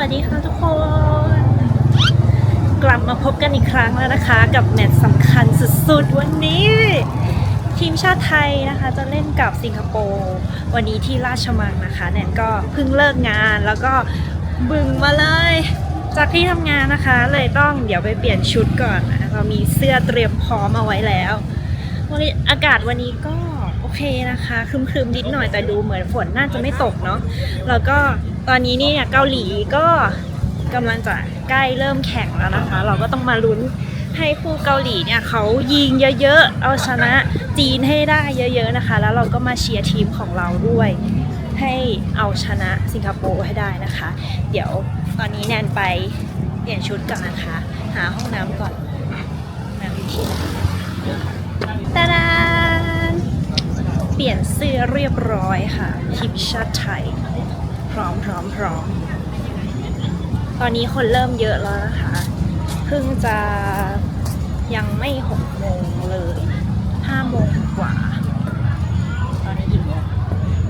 วัสดีค่ะทุกคน กลับมาพบกันอีกครั้งแล้วนะคะ กับแมตช์สำคัญสุดๆ วันนี้ ทีมชาติไทยนะคะ จะเล่นกับสิงคโปร์วันนี้ที่ราชมังนะคะ แนนก็เพิ่งเลิกงานแล้วก็บึงมาเลย จากที่ทำงานนะคะ เลยต้องเดี๋ยวไปเปลี่ยนชุดก่อนนะเรามีเสื้อเตรียมพร้อมเอาไว้แล้ววันนี้อากาศวันนี้ก็โอเคนะคะครึมๆนิดหน่อยแต่ดูเหมือนฝนน่าจะไม่ตกเนาะแล้วก็ ตอนนี้นี่เนี่ยเกาหลีก็กำลังจะใกล้เริ่มแข่งแล้วนะคะ เราก็ต้องมาลุ้นให้คู่เกาหลีเนี่ยเขายิงเยอะๆ เอาชนะจีนให้ได้เยอะ ๆนะคะ แล้วเราก็มาเชียร์ทีมของเราด้วย ให้เอาชนะสิงคโปร์ให้ได้นะคะ เดี๋ยวตอนนี้แนนไปเปลี่ยนชุดก่อนนะคะ หาห้องน้ำก่อนน้ำที่ตาดานเปลี่ยนเสื้อเรียบร้อยค่ะทีมชาติไทย ร้อมพร้อมพร้อม ตอนนี้คนเริ่มเยอะแล้วนะคะ เพิ่งจะยังไม่หกโมงเลยห้าโมงกว่า ตอนนี้กี่โมง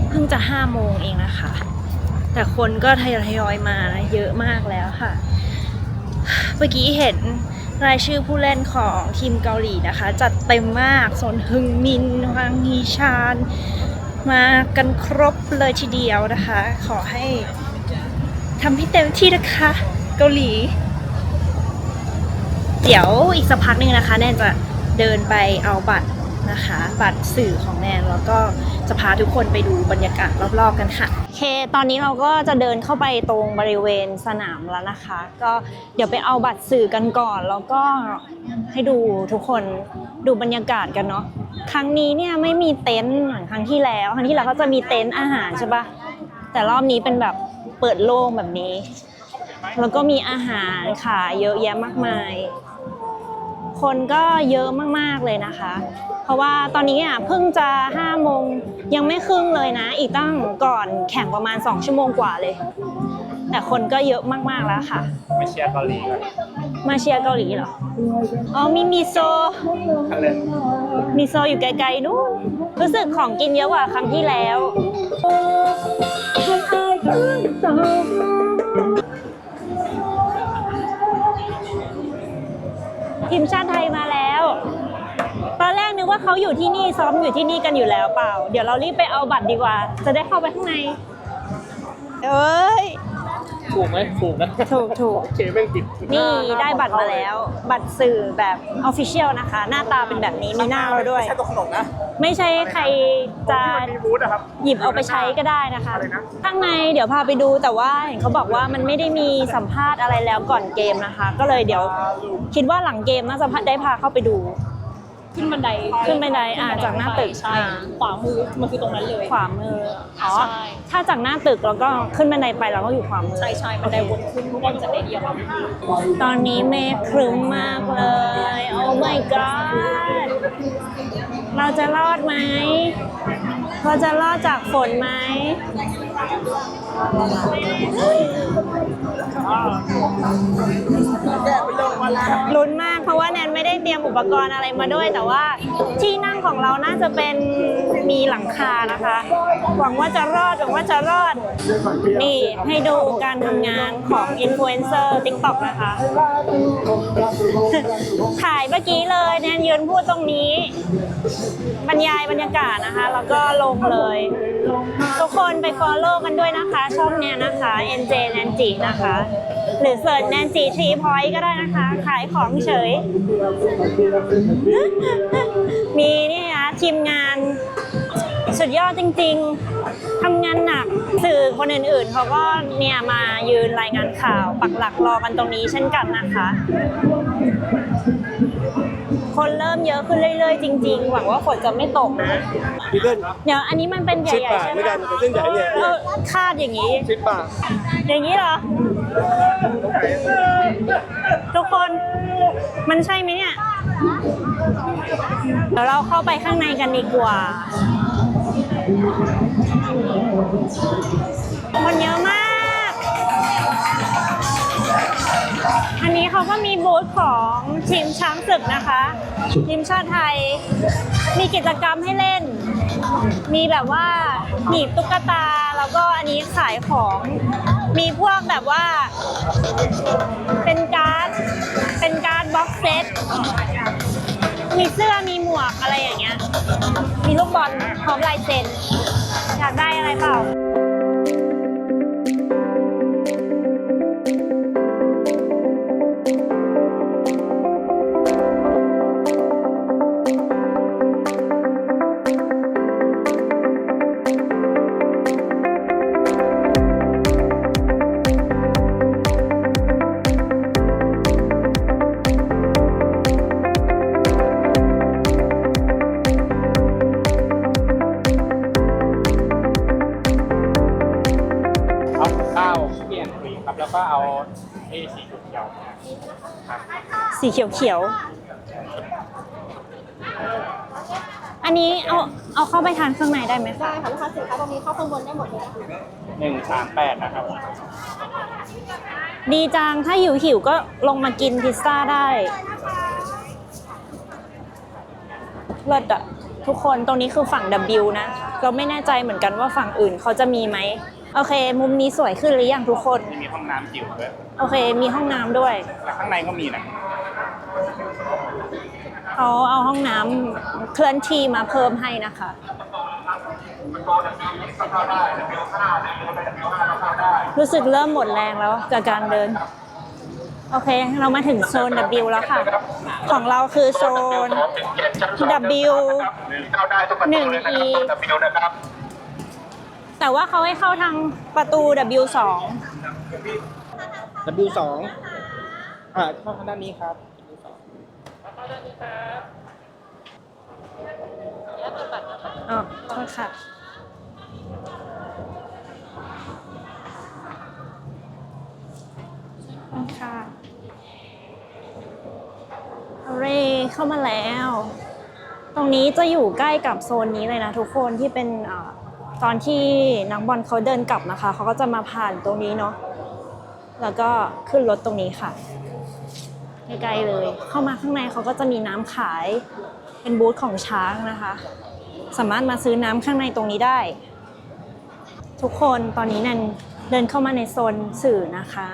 เพิ่งจะห้าโมงเองนะคะ แต่คนก็ทยอยมาเยอะมากแล้วค่ะ เมื่อกี้เห็นรายชื่อผู้เล่นของทีมเกาหลีนะคะ จัดเต็มมากส่วนฮึงมินวังฮีชาน มากันครบเลยทีเดียวนะคะ ขอให้ทำให้เต็มที่นะคะ เกาหลี เดี๋ยวอีกสักพักหนึ่งนะคะ แนนจะเดินไปเอาบัตรนะคะ บัตรสื่อของแนนแล้วก็ จะพาทุกคนไปดูบรรยากาศรอบๆกันค่ะโอเค ตอนนี้เราก็จะเดินเข้าไปตรงบริเวณสนามแล้วนะคะ ก็เดี๋ยวไปเอาบัตรสื่อกันก่อน แล้วก็ให้ดูทุกคนดูบรรยากาศกันเนาะครั้งนี้เนี่ยไม่มีเต็นท์เหมือนครั้งที่แล้ว ครั้งที่แล้วก็จะมีเต็นท์อาหารใช่ปะแต่รอบนี้เป็นแบบเปิดโล่งแบบนี้ แล้วก็มีอาหารขายเยอะแยะมากมาย คนก็เยอะมากๆเลยนะคะ เพราะว่าตอนนี้อะเพิ่งจะ5โมงยังไม่ครึ่งเลยนะ อีกตั้งก่อนแข่งประมาณ 2 ชั่วโมงกว่าเลย แต่คนก็เยอะมากๆแล้วค่ะไปเชียร์เกาหลีกันมาเชียร์เกาหลีเหรอ อ๋อมีมิโซอะไรมิโซอยู่ไกลๆนู่นรู้สึกของกินเยอะกว่าครั้งที่แล้ว ทีมชาติไทยมาแล้ว ตอนแรกนึกว่าเขาอยู่ที่นี่ซ้อมอยู่ที่นี่กันอยู่แล้วเปล่า เดี๋ยวเรารีบไปเอาบัตรดีกว่า จะได้เข้าไปข้างใน เอ้ย ถูกไหมถูกนะถูกถูกโอเคแม่งผิดนี่ได้บัตรมาแล้ว บัตรสื่อแบบออฟฟิเชียลนะคะ หน้าตาเป็นแบบนี้มีหน้าเราด้วย ไม่ใช่ตัวขนมนะ ไม่ใช่ใครจะที่มันมีบูธอะครับหยิบเอาไปใช้ก็ได้นะคะอะไรนะข้างในเดี๋ยวพาไปดูแต่ว่าเห็นเขาบอกว่ามันไม่ได้มีสัมภาษณ์อะไรแล้วก่อนเกมนะคะ ก็เลยเดี๋ยวคิดว่าหลังเกมน่าจะได้พาเข้าไปดู ขึ้นบันไดขึ้นบันไดอ่าจากหน้าตึกใช่อ่า ขวามือมันคือตรงนั้นเลย ขวามืออ๋อใช่ ถ้าจากหน้าตึกแล้วก็ขึ้นบันไดไปเราก็อยู่ขวามือ ใช่ใช่บันไดวนขึ้นบนสเตเดียมตอนนี้เมฆครึ้มมากเลย โอ้ my god เราจะรอดไหม เราจะรอดจากฝนไหม ลุ้นมากเพราะว่าแนนไม่ได้เตรียมอุปกรณ์อะไรมาด้วย แต่ว่าที่นั่งของเราน่าจะเป็นมีหลังคานะคะ หวังว่าจะรอดหวังว่าจะรอด นี่ให้ดูการทำงานของอินฟลูเอนเซอร์ TikTok นะคะ ถ่ายเมื่อกี้เลยแนนยืนพูดตรงนี้ บรรยายบรรยากาศนะคะ แล้วก็ลงเลย ทุกคนไป follow กันด้วยนะคะ ช่องเนี้ยนะคะ NJ Nancy นะคะหรือเสิร์ชแนนจีทรีพอยต์ก็ได้นะคะ ขายของเฉย มีเนี่ยนะทีมงานสุดยอดจริง ๆ ทำงานหนัก สื่อคนอื่นๆ เขาก็เนี่ยมายืนรายงานข่าว ปักหลักรอกันตรงนี้เช่นกันนะคะ คนเริ่มเยอะขึ้นเรื่อยๆ จริง ๆ หวังว่าฝนจะไม่ตกนะมีเล่นเดี๋ยวอันนี้มันเป็นใหชิดญ่ปากๆใช่ไหมไม่ได้มันเป็นเส้นใหญ่เนี่ยเออคาดอย่างนี้ชิดปากอย่างนี้เหรอ ทุกคนมันใช่ไหมเนี่ย เดี๋ยวเราเข้าไปข้างในกันดีกว่า คนเยอะมาก อันนี้เขาก็มีบูธของทีมช้างศึกนะคะ ทีมชาติไทย มีกิจกรรมให้เล่น มีแบบว่าหนีบตุ๊กตาแล้วก็อันนี้ขายของ มีพวกแบบว่า เป็นการ์ด เป็นการ์ดบ็อกเซต มีเสื้อมีหมวกอะไรอย่างเงี้ย มีลูกบอลพร้อมลายเซ็น อยากได้อะไรเปล่าเอา สีเขียวเขียวๆอันนี้เอาเอาเข้าไปทานข้างในได้ไหมคะได้ค่ะลูกค้าสินค้าตรงนี้เข้าข้างบนได้หมดเลยนะคะหนึ่งสามแปดนะครับ ดีจัง ถ้าหิวหิวๆก็ลงมากินพิซซ่าได้เลิศอะทุกคนตรงนี้คือฝั่ง W นะ เราไม่แน่ใจเหมือนกันว่าฝั่งอื่นเขาจะมีไหม โอเค มุมนี้สวยขึ้นหรือยังทุกคน มีห้องน้ำจิ๋วด้วยโอเค มีห้องน้ำด้วยแล้วข้างในก็มีนะเขาเอาห้องน้ำเคลื่อนที่มาเพิ่มให้นะคะ รู้สึกเริ่มหมดแรงแล้วจากการเดิน โอเค เรามาถึงโซน W แล้วค่ะ ของเราคือโซน W หนึ่ง E แต่ว่าเขาให้เข้าทางประตู W สอง W สองอ่าเข้าทางด้านนี้ครับอ๋อโทษค่ะ ขอบคุณค่ะเอาเรเข้ามาแล้ว ตรงนี้จะอยู่ใกล้กับโซนนี้เลยนะทุกคนที่เป็นอา ตอนที่นักบอลเขาเดินกลับนะคะ เขาก็จะมาผ่านตรงนี้เนาะ แล้วก็ขึ้นรถตรงนี้ค่ะ ใกล้ๆเลย เข้ามาข้างในเขาก็จะมีน้ำขาย เป็นบูธของช้างนะคะ สามารถมาซื้อน้ำข้างในตรงนี้ได้ ทุกคนตอนนี้นันเดินเข้ามาในโซนสื่อนะคะ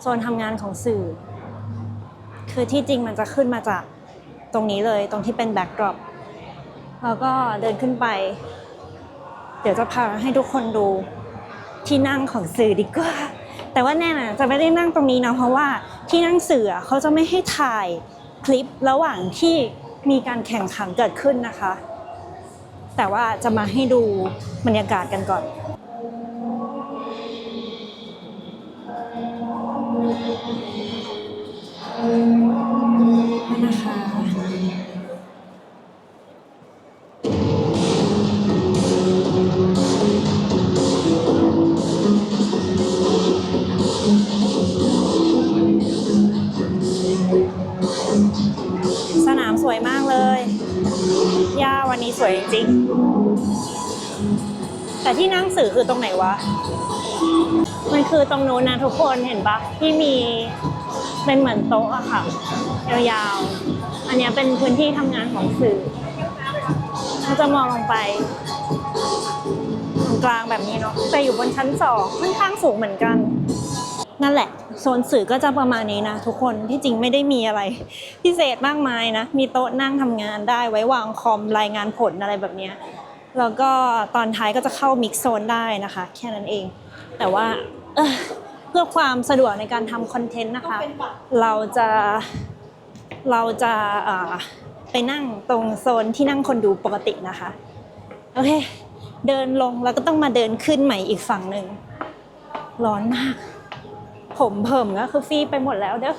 โซนทำงานของสื่อ คือที่จริงมันจะขึ้นมาจากตรงนี้เลย ตรงที่เป็นแบ็กดรอป แล้วก็เดินขึ้นไป เดี๋ยวจะพาให้ทุกคนดูที่นั่งของสื่อดีกว่า แต่ว่าแน่น่ะจะไม่ได้นั่งตรงนี้นะเพราะว่าที่นั่งสื่อเขาจะไม่ให้ถ่ายคลิประหว่างที่มีการแข่งขันเกิดขึ้นนะคะ แต่ว่าจะมาให้ดูบรรยากาศกันก่อนนะ สวยจริงๆ แต่ที่นั่งสื่อคือตรงไหนวะ มันคือตรงนู้นนะทุกคนเห็นปะที่มีเป็นเหมือนโต๊ะอะค่ะ ยาวๆ อันนี้เป็นพื้นที่ทำงานของสื่อเราจะมองลงไปตรงกลางแบบนี้เนาะแต่อยู่บนชั้นสองค่อนข้างสูงเหมือนกัน นั่นแหละ โซนสื่อก็จะประมาณนี้นะทุกคนที่จริงไม่ได้มีอะไร พิเศษมากมายนะ มีโต๊ะนั่งทำงานได้ไว้วางคอมรายงานผลอะไรแบบนี้แล้วก็ตอนท้ายก็จะเข้ามิกโซนได้นะคะ แค่นั้นเอง แต่ว่าเเพื่อความสะดวกในการทำคอนเทนต์นะคะ เราจะเราจะไปนั่งตรงโซนที่นั่งคนดูปกตินะคะ โอเค เดินลงแล้วก็ต้องมาเดินขึ้นใหม่อีกฝั่งหนึ่งร้อนมาก ผมเพิ่มก็คือฟรีไปหมดแล้วเด้อ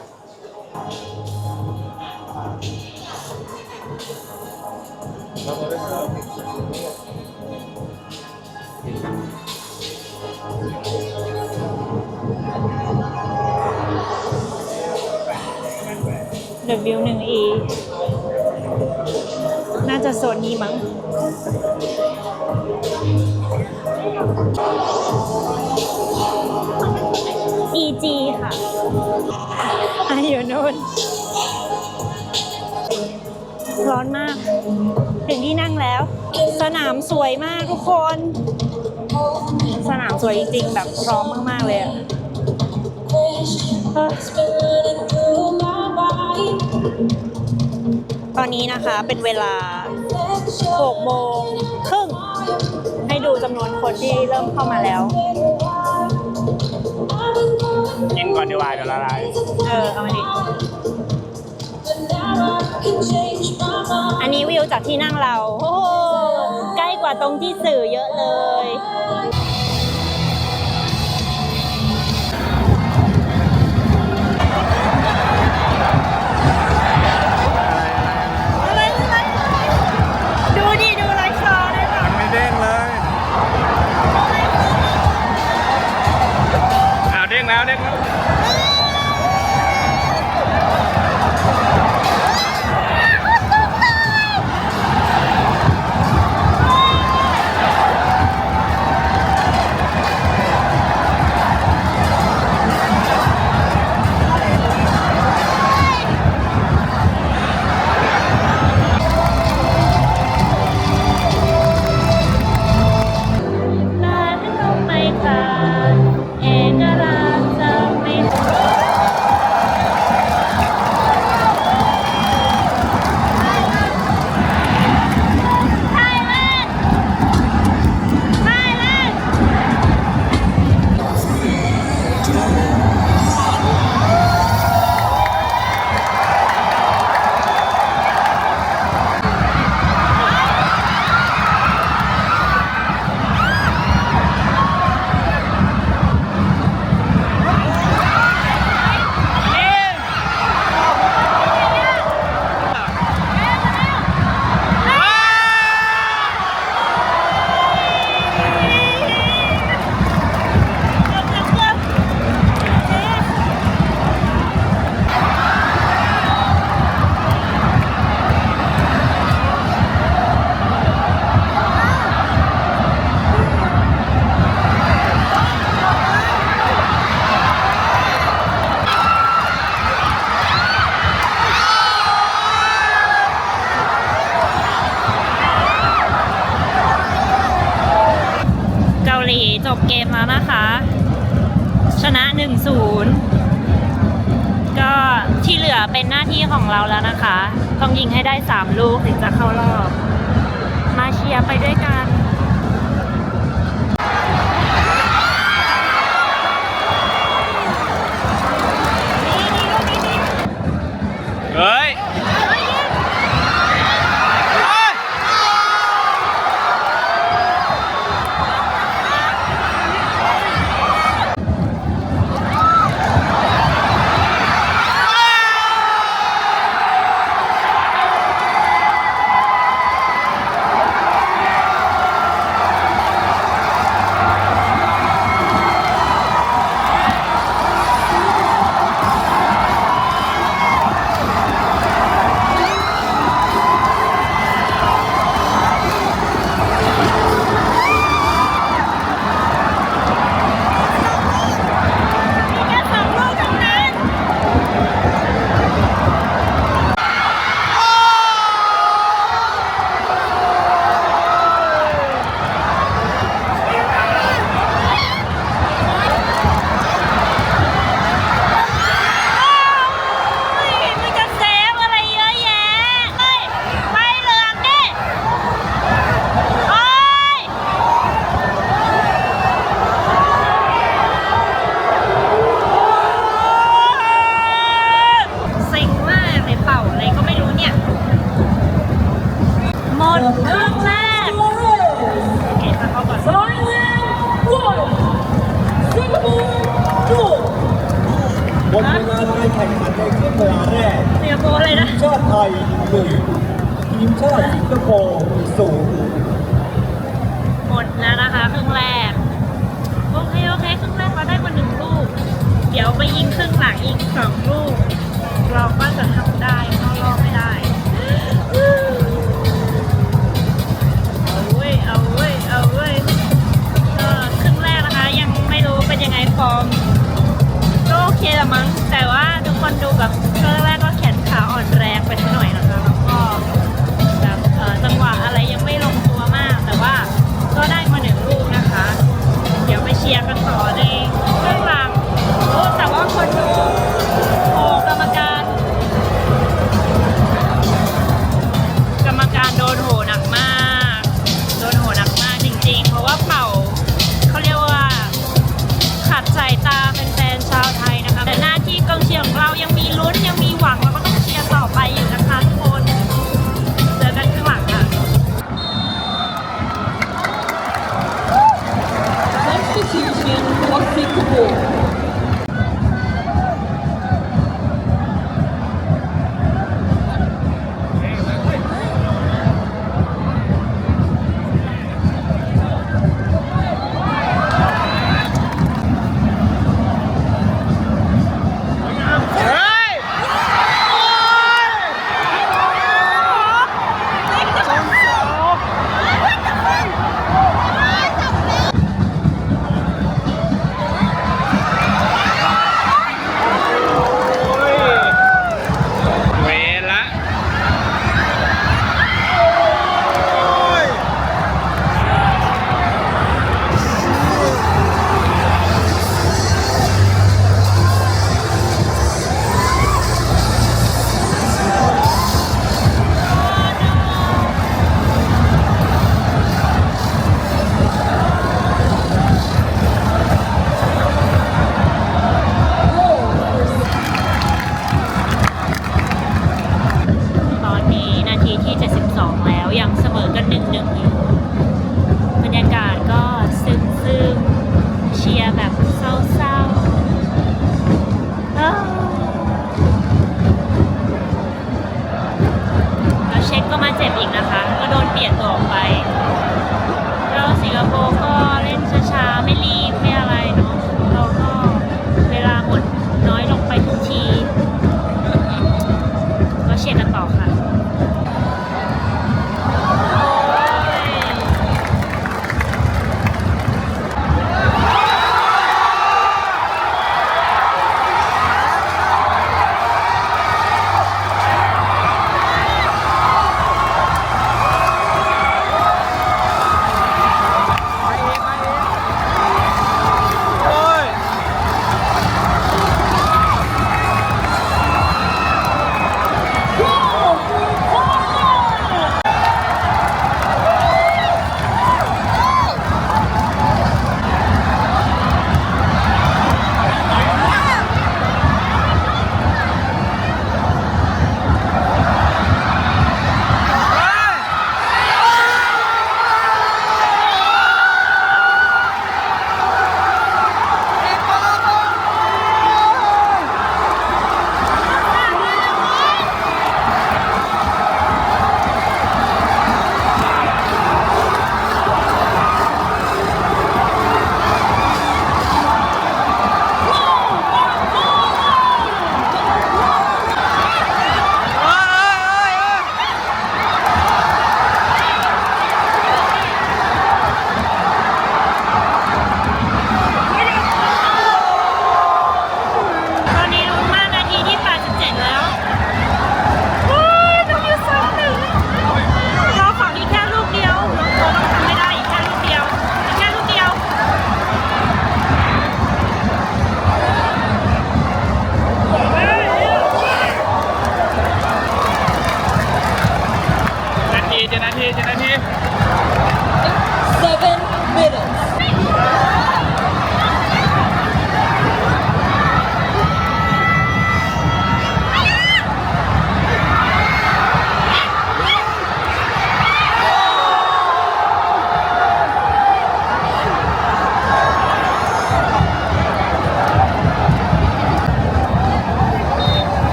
W หนึ่ง E น่าจะโซนนี้มั้งีจีค่ะอายุนู่นร้อนมาก ถึงที่นั่งแล้ว สนามสวยมากทุกคน สนามสวยจริงๆแบบพร้อมมากๆเลยอะตอนนี้นะคะเป็นเวลา 6 โมงครึ่ง ให้ดูจำนวนคนที่เริ่มเข้ามาแล้ว กินก่อนดีกว่าเดี๋ยวละลายเออเอามาดิอันนี้วิวจากที่นั่งเรา โอ้โห ใกล้กว่าตรงที่สื่อเยอะเลย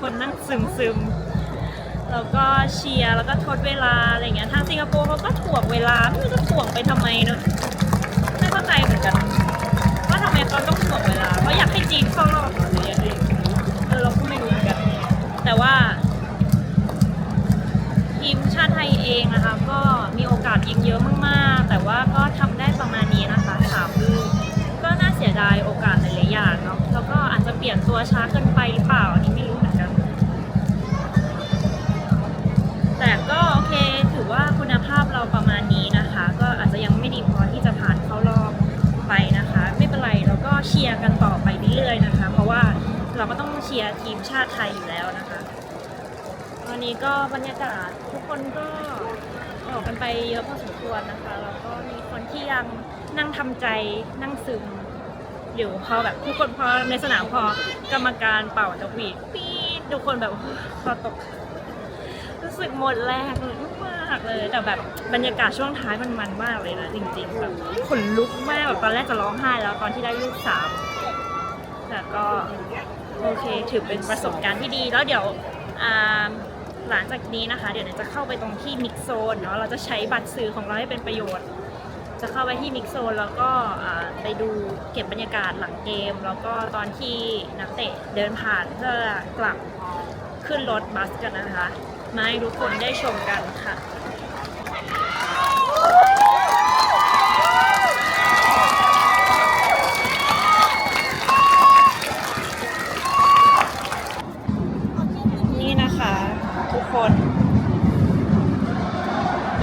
คนนั่งซึมซึมๆแล้วก็เชียร์แล้วก็ทดเวลาอะไรเงี้ยทางสิงคโปร์เขาก็ถ่วงเวลาไม่รู้จะถ่วงไปทำไมเนอะไม่เข้าใจเหมือนกันว่าทำไมเราต้องถ่วงเวลาเพราะอยากให้จีนเข้ารอบหรือยังไงเออเราก็ไม่รู้เหมือนกัน แต่ว่าทีมชาติไทยเองนะคะ ก็มีโอกาสยิงเยอะมากๆ แต่ว่าก็ทำได้ประมาณนี้นะคะสามลูกก็น่าเสียดายโอกาสหลายๆอย่างเนาะแล้วก็อาจจะเปลี่ยนตัวช้าเกินไปหรือเปล่า แต่ก็โอเคถือว่าคุณภาพเราประมาณนี้นะคะ ก็อาจจะยังไม่ดีพอที่จะผ่านเข้ารอบไปนะคะ ไม่เป็นไรเราก็เชียร์กันต่อไปเรื่อยๆนะคะ เพราะว่าเราก็ต้องเชียร์ทีมชาติไทยอยู่แล้วนะคะวันนี้ก็บรรยากาศทุกคนก็ออกกันไปเยอะพอสมควรนะคะแล้วก็มีคนที่ยังนั่งทำใจนั่งซึมเดี๋ยวพอแบบทุกคนพอในสนามพอกรรมการเป่านกหวีดปี๊ดทุกคนแบบพอตก สึกหมดแรงมากเลย แต่แบบบรรยากาศช่วงท้ายมันมันมากเลยนะจริงๆแบบขนลุกมากแบบตอนแรกจะร้องไห้แล้วตอนที่ได้ลูกสามแต่ก็โอเคถือเป็นประสบการณ์ที่ดีแล้วเดี๋ยวหลังจากนี้นะคะ เดี๋ยวจะเข้าไปตรงที่มิกโซนเนาะเราจะใช้บัตรสื่อของเราให้เป็นประโยชน์ จะเข้าไปที่มิกโซนแล้วก็ไปดูเก็บบรรยากาศหลังเกม แล้วก็ตอนที่นักเตะเดินผ่านเพื่อกลับขึ้นรถบัสกันนะคะ มาให้ทุกคนได้ชมกันค่ะนี่นะคะทุกคน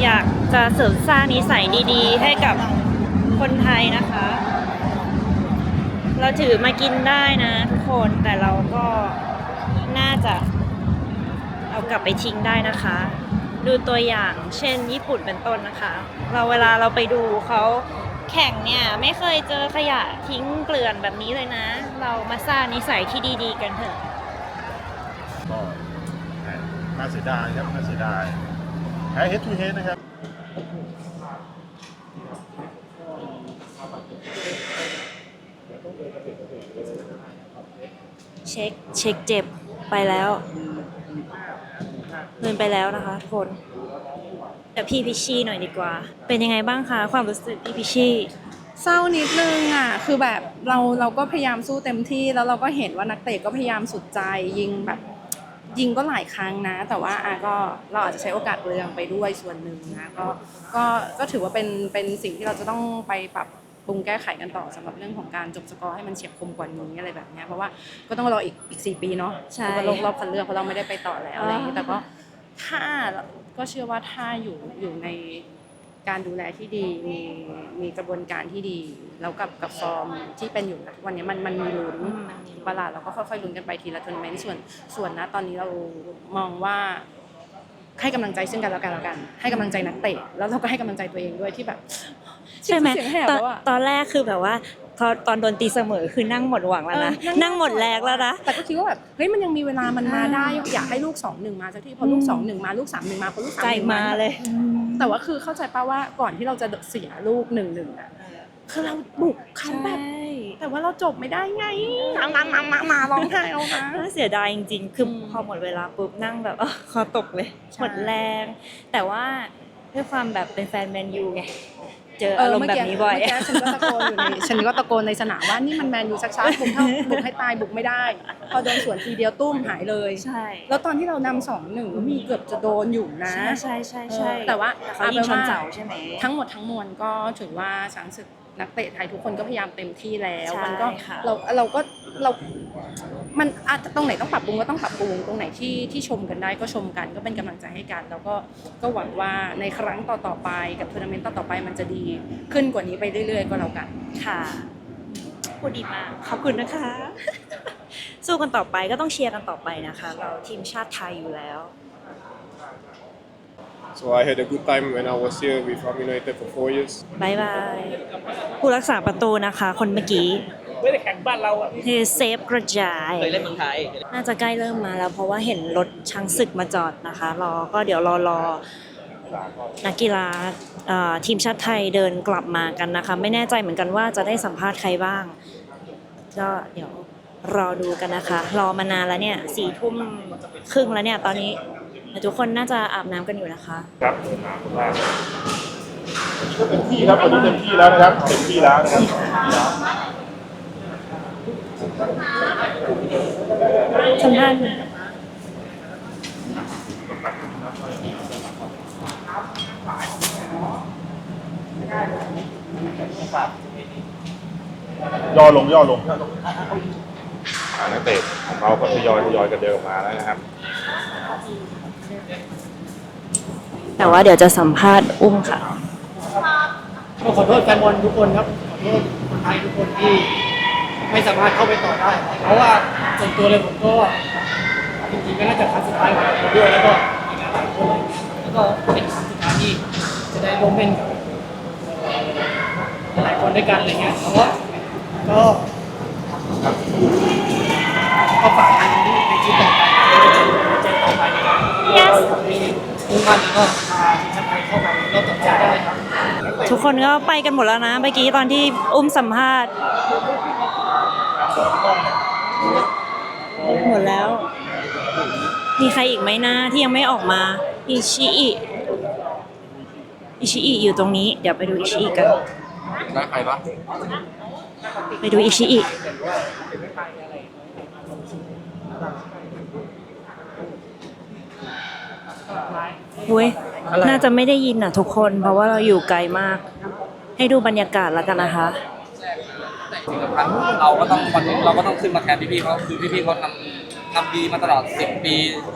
อยากจะเสริมสร้างนิสัยดีๆ ให้กับคนไทยนะคะ เราถือมากินได้นะทุกคนแต่เราก็น่าจะ เอากลับไปทิ้งได้นะคะ ดูตัวอย่างเช่น ญี่ปุ่นเป็นต้นนะคะ เราเวลาเราไปดูเขาแข่งเนี่ยไม่เคยเจอขยะทิ้งเกลื่อนแบบนี้เลยนะ เรามาสร้างนิสัยที่ดีๆ กันเถอะก็แหม่น่าเสียดายครับน่าเสียดายแพ้เฮดทูเฮดนะครับเช็คเช็คเจ็บไปแล้ว เงินไปแล้วนะคะทุกคนแต่พี่พิชชี่หน่อยดีกว่า เป็นยังไงบ้างคะความรู้สึกพี่พิชชี่ เศร้านิดนึงอะ คือแบบเราเราก็พยายามสู้เต็มที่ แล้วเราก็เห็นว่านักเตะก็พยายามสุดใจยิงแบบยิงก็หลายครั้งนะ แต่ว่าอะก็เราอาจจะใช้โอกาสเรืองไปด้วยส่วนหนึ่งนะก็ก็ก็ถือว่าเป็นเป็นสิ่งที่เราจะต้องไปปรับปรุงแก้ไขกันต่อสำหรับเรื่องของการจบสกอร์ให้มันเฉียบคมกว่านี้อะไรแบบเนี้ยเพราะว่าก็ต้องรออีกอีกสี่ปีเนาะใช่ เพราะว่าโลกรอบคัดเลือกเพราะเราไม่ได้ไปต่อแล้วอะไรอย่างนี้แต่ก็ ถ้าก็เชื่อว่าถ้าอยู่อยู่ในการดูแลที่ดีมีมีกระบวนการที่ดี แล้วกับกับฟอร์มที่เป็นอยู่นะทุกวันนี้มันมันมีลุ้นเวลาเราก็ค่อยๆลุ้นกันไปทีละทัวร์นาเมนต์ส่วนส่วนนะตอนนี้เรามองว่าให้กำลังใจซึ่งกันแล้วกันแล้วกัน ให้กำลังใจนักเตะแล้วเราก็ให้กำลังใจตัวเองด้วยที่แบบใช่ไหมเสียงแหบตอนแล้วอะ ตอนแรกคือแบบว่า ตอนตอนโดนตีเสมอคือนั่งหมดหวังแล้วนะเออนั่งหมดแรงแล้วนะ แต่ก็คิดว่าแบบเฮ้ยมันยังมีเวลามันมาได้อยากให้ลูกสองหนึ่งมาสักทีพอลูกอืมสองหนึ่งมาลูกสามหนึ่งมาพอลูกสามใจหนึ่งมาเลย แต่ว่าคือเข้าใจป่าว่าก่อนที่เราจะเสียลูกหนึ่งหนึ่งอะคือเราบุกเขาแบบ แต่ว่าเราจบไม่ได้ไงมามามามามาร้องไห้เอานะน่าเสียดายจริงๆ คืออมพอหมดเวลาปุ๊บนั่งแบบเออคอตกเลย ใช่ หมดแรง แต่ว่าด้วยความแบบเป็นแฟนแมนยูไง เจออารมณ์แบบนี้บ่อย เมื่อกี้ฉันก็ตะโกนอยู่ในฉันก็ตะโกนในสนามว่านี่มันแมนยูชักช้าบุกเท่าบุกให้ตายบุกไม่ได้ พอโดนสวนทีเดียวตุ้มหายเลย ใช่ แล้วตอนที่เรานำสองหนึ่งมีเกือบจะโดนอยู่นะ ใช่ใช่ใช่ใช่เออแต่ว่าเขายิงชนเสาใช่ไหมทั้งหมดทั้งมวลก็ถือว่าช้างศึกนักเตะไทยทุกคนก็พยายามเต็มที่แล้วใช่มันก็ค่ะเราเราก็ เรา มันอาจจะตรงไหนต้องปรับปรุงก็ต้องปรับปรุงตรงไหนที่ที่ชมกันได้ก็ชมกันก็เป็นกำลังใจให้กัน แล้วก็ก็หวังว่าในครั้งต่อๆไปกับทัวร์นาเมนต์ต่อๆไป มันจะดีขึ้นกว่านี้ไปเรื่อย ๆ ก็แล้วกันค่ะพูดดีมากขอบคุณนะคะ สู้กันต่อไปก็ต้องเชียร์กันต่อไปนะคะ เราทีมชาติไทยอยู่แล้ว So I had a good time when I was here with Ham United for four years. บายบายผู้รักษาประตูนะคะ คนเมื่อกี้ ไม่ได้แข่งบ้านเราอะคือเซฟกระจาย เคยเล่นเมืองไทย น่าจะใกล้เริ่มมาแล้ว เพราะว่าเห็นรถช้างศึกมาจอดนะคะ รอก็เดี๋ยวรอรอนักกีฬาเอ่อทีมชาติไทยเดินกลับมากันนะคะ ไม่แน่ใจเหมือนกันว่าจะได้สัมภาษณ์ใครบ้าง ก็เดี๋ยวรอดูกันนะคะ รอมานานแล้วเนี่ยสี่ทุ่มครึ่งแล้วเนี่ยตอนนี้แต่ทุกคนน่าจะอาบน้ำกันอยู่นะคะ ครับเดินมาคนแรกเต็มที่ครับวันนี้เต็มที่แล้วนะครับเต็มที่แล้วนะครับเต็มที่แล้ว สัมภาษณ์ย่อลงย่อลงอ่านักเตะของเราก็ทยอยทยอยกันเดินออกมาแล้วนะครับ แต่ว่าเดี๋ยวจะสัมภาษณ์อุ้มค่ะ ก็ขอโทษแฟนบอลทุกคนครับ ขอโทษคนไทยทุกคนที่ ไม่สามารถเข้าไปต่อได้ เพราะว่าส่วนตัวเลยผมก็จริงๆก็น่าจะครั้งสุดท้ายของผมด้วยแล้วก็อีกหลายๆคนแล้วก็เป็นครั้งสุดท้ายที่จะได้ร่วมเล่นกับหลายคนด้วยกันอะไรเงี้ยเพราะว่าก็ก็ฝากงานนี้ในชีวิตต่อไปในใจต่อไปนะครับมีมุ่งมั่นแล้วก็พาทีมชาติไทยเข้าไปรอบต่อไปได้ครับทุกคนก็ไปกันหมดแล้วนะเมื่อกี้ตอนที่อุ้มสัมภาษณ์ หมดแล้ว มีใครอีกไหมนะที่ยังไม่ออกมา อิชิอิอิชิอิอยู่ตรงนี้ เดี๋ยวไปดูอิชิอิกัน ได้ใครปะไปดูอิชิอิอุ้ยน่าจะไม่ได้ยินอะทุกคน เพราะว่าเราอยู่ไกลมาก ให้ดูบรรยากาศแล้วกันนะคะ สิ่งสำคัญเราก็ต้องวันนี้เราก็ต้องขึ้นมาแทนพี่ๆเขาคือพี่ๆเขาทำทำดีมาตลอด 10 ปี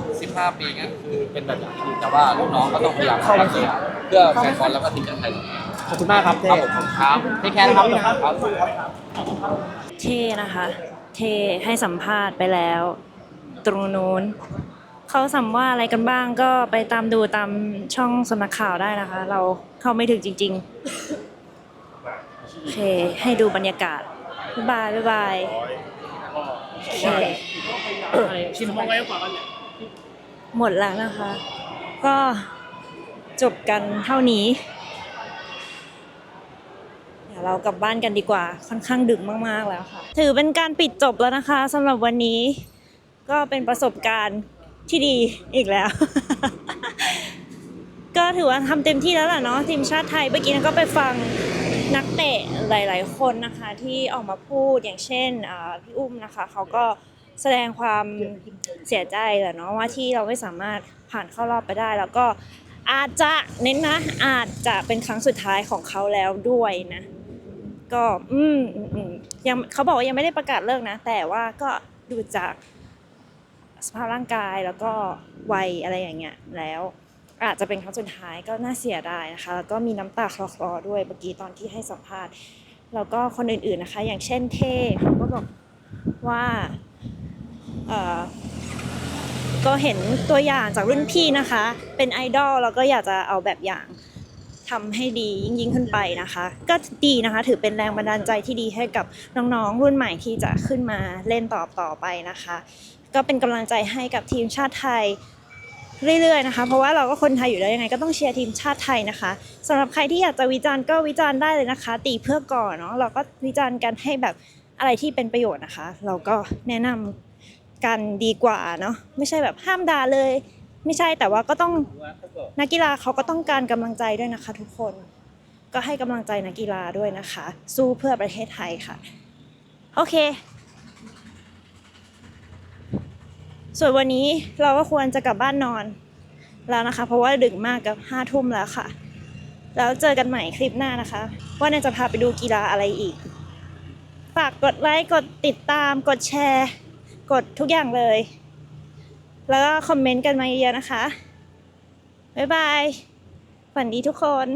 15 ปีเงี้ยคือเป็นแบบอย่างที่ดีแต่ว่าลูกน้องก็ต้องพยายามทำให้เพื่อแฟนบอลแล้วก็ทีมชาติไทยขอบคุณมากครับเท่ครับผมครับเทคแคร์นะครับครับเท่นะคะ เท่ให้สัมภาษณ์ไปแล้ว ตรงนู้นเขาสัมว่าอะไรกันบ้างก็ไปตามดูตามช่องสำนักข่าวได้นะคะ เราเข้าไม่ถึงจริง ๆ โอเค ให้ดูบรรยากาศ บายบายบ๊ายบายโอเคชิมมองไว้ก่อนกันเนี่ยหมดแล้วนะคะ ก็จบกันเท่านี้ เดี๋ยวเรากลับบ้านกันดีกว่า ค่อนข้างดึกมากๆแล้วค่ะ ถือเป็นการปิดจบแล้วนะคะสำหรับวันนี้ ก็เป็นประสบการณ์ที่ดีอีกแล้ว ก็ถือว่าทำเต็มที่แล้วแหละเนาะทีมชาติไทยเมื่อกี้ก็ไปฟัง นักเตะหลาย ๆ คนนะคะที่ออกมาพูดอย่างเช่นพี่อุ้มนะคะเขาก็แสดงความเสียใจแหละเนาะว่าที่เราไม่สามารถผ่านเข้ารอบไปได้ แล้วก็อาจจะเน้นนะอาจจะเป็นครั้งสุดท้ายของเขาแล้วด้วยนะก็อืมอืมยังเขาบอกว่ายังไม่ได้ประกาศเลิกนะ แต่ว่าก็ดูจากสภาพร่างกายแล้วก็วัยอะไรอย่างเงี้ยแล้ว อาจจะเป็นครั้งสุดท้ายก็น่าเสียดายนะคะแล้วก็มีน้ำตาคลอๆด้วยเมื่อกี้ตอนที่ให้สัมภาษณ์แล้วก็คนอื่นๆนะคะ อย่างเช่นเท่เขาก็บอกว่าเออก็เห็นตัวอย่างจากรุ่นพี่นะคะ เป็นไอดอลแล้วก็อยากจะเอาแบบอย่างทำให้ดียิ่งยิ่งขึ้นไปนะคะ ก็ดีนะคะถือเป็นแรงบันดาลใจที่ดีให้กับน้องๆ รุ่นใหม่ที่จะขึ้นมาเล่นต่อต่อไปนะคะ ก็เป็นกำลังใจให้กับทีมชาติไทย เรื่อยๆนะคะ เพราะว่าเราก็คนไทยอยู่แล้วยังไงก็ต้องเชียร์ทีมชาติไทยนะคะสำหรับใครที่อยากจะวิจารณ์ก็วิจารณ์ได้เลยนะคะ ตีเพื่อก่อนเนาะเราก็วิจารณ์กันให้แบบอะไรที่เป็นประโยชน์นะคะ เราก็แนะนำกันดีกว่าเนาะไม่ใช่แบบห้ามด่าเลย ไม่ใช่แต่ว่าก็ต้องนักกีฬาเขาก็ต้องการกำลังใจด้วยนะคะ ทุกคนก็ให้กำลังใจนักกีฬาด้วยนะคะ สู้เพื่อประเทศไทยค่ะ โอเค ส่วนวันนี้เราก็ควรจะกลับบ้านนอนแล้วนะคะ เพราะว่าดึกมากกับห้าทุ่มแล้วค่ะ แล้วเจอกันใหม่คลิปหน้านะคะ ว่าแนนจะพาไปดูกีฬาอะไรอีก ฝากกดไลค์ กดติดตาม กดแชร์ กดทุกอย่างเลย แล้วก็คอมเมนต์กันมาเยอะๆนะคะ บ๊ายบาย ฝันดีทุกคน